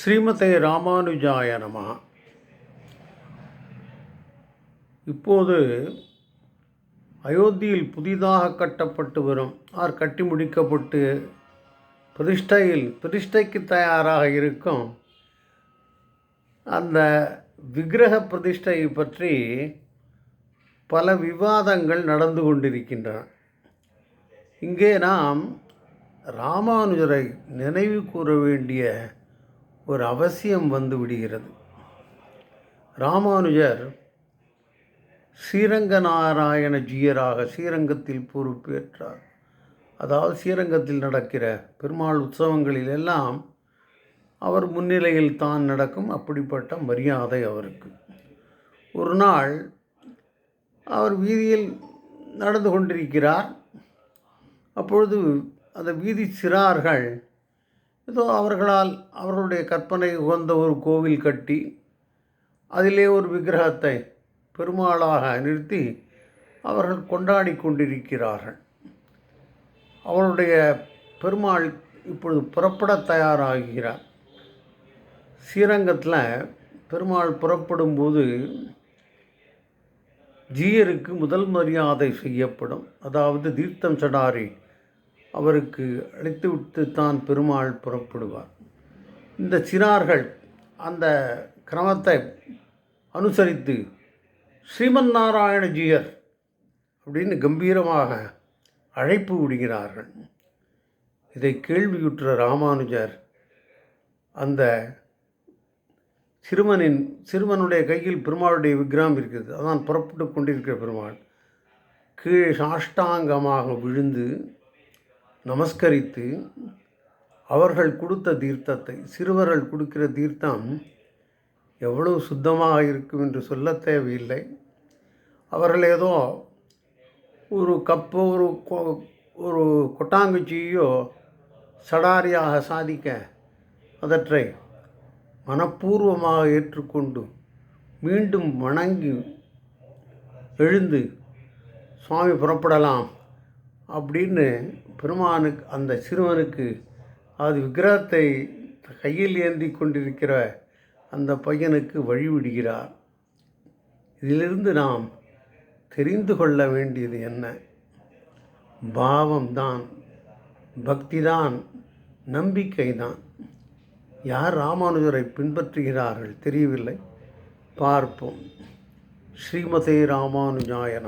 ஸ்ரீமதே ராமானுஜாய நமः. இப்போது அயோத்தியில் புதிதாக கட்டப்பட்டு வரும் ஆர் கட்டி முடிக்கப்பட்டு பிரதிஷ்டையில் பிரதிஷ்டைக்கு தயாராக இருக்கும் அந்த விக்கிரக பிரதிஷ்டையை பற்றி பல விவாதங்கள் நடந்து கொண்டிருக்கின்றன. இங்கே நாம் ராமானுஜரை நினைவு கூற வேண்டிய ஒரு அவசியம் வந்து விடுகிறது. ராமானுஜர் ஸ்ரீரங்க நாராயண ஜீயராக ஸ்ரீரங்கத்தில் பொறுப்பேற்றார். அதாவது ஸ்ரீரங்கத்தில் நடக்கிற பெருமாள் உற்சவங்களில் எல்லாம் அவர் முன்னிலையில் தான் நடக்கும் அப்படிப்பட்ட மரியாதை அவருக்கு. ஒரு நாள் அவர் வீதியில் நடந்து கொண்டிருக்கிறார். அப்பொழுது அந்த வீதி சிறார்கள் ஏதோ அவர்களால் அவர்களுடைய கற்பனை உகந்த ஒரு கோவில் கட்டி அதிலே ஒரு விக்கிரகத்தை பெருமாளாக நிறுத்தி அவர்கள் கொண்டாடி கொண்டிருக்கிறார்கள். அவருடைய பெருமாள் இப்பொழுது புறப்பட தயாராகிறார். ஸ்ரீரங்கத்தில் பெருமாள் புறப்படும்போது ஜீயருக்கு முதல் மரியாதை செய்யப்படும். அதாவது தீர்த்தம் சடாரி அவருக்கு அழைத்துவிட்டு தான் பெருமாள் புறப்படுவார். இந்த சிறார்கள் அந்த கிரமத்தை அனுசரித்து ஸ்ரீமன் நாராயணஜியர் அப்படின்னு கம்பீரமாக அழைப்பு விடுகிறார்கள். இதை கேள்வியுற்ற ராமானுஜர் அந்த சிறுவனின் சிறுவனுடைய கையில் பெருமாளுடைய விக்கிரகம் இருக்கிறது அதான் புறப்பட்டு கொண்டிருக்கிற பெருமாள். கீழே சாஷ்டாங்கமாக விழுந்து நமஸ்கரித்து அவர்கள் கொடுத்த தீர்த்தத்தை சிறுவர்கள் கொடுக்கிற தீர்த்தம் எவ்வளவு சுத்தமாக இருக்கும் என்று சொல்ல தேவையில்லை. அவர்கள் ஏதோ ஒரு கப்போ ஒரு கொ- ஒரு கொட்டாங்குச்சியோ சடாரியாக சாதிக்க அதற்றை மனப்பூர்வமாக ஏற்றுக்கொண்டு மீண்டும் வணங்கி எழுந்து சுவாமி புறப்படலாம் அப்படின்னு பெருமானுக்கு அந்த சிறுவனுக்கு அது விக்கிரகத்தை கையில் ஏந்தி கொண்டிருக்கிற அந்த பையனுக்கு வழிவிடுகிறார் இதிலிருந்து நாம் தெரிந்து கொள்ள வேண்டியது என்ன? பாவம்தான் பக்திதான் நம்பிக்கைதான். யார் ராமானுஜரை பின்பற்றுகிறார்கள் தெரியவில்லை? பார்ப்போம். ஸ்ரீமதே ராமானுஜாய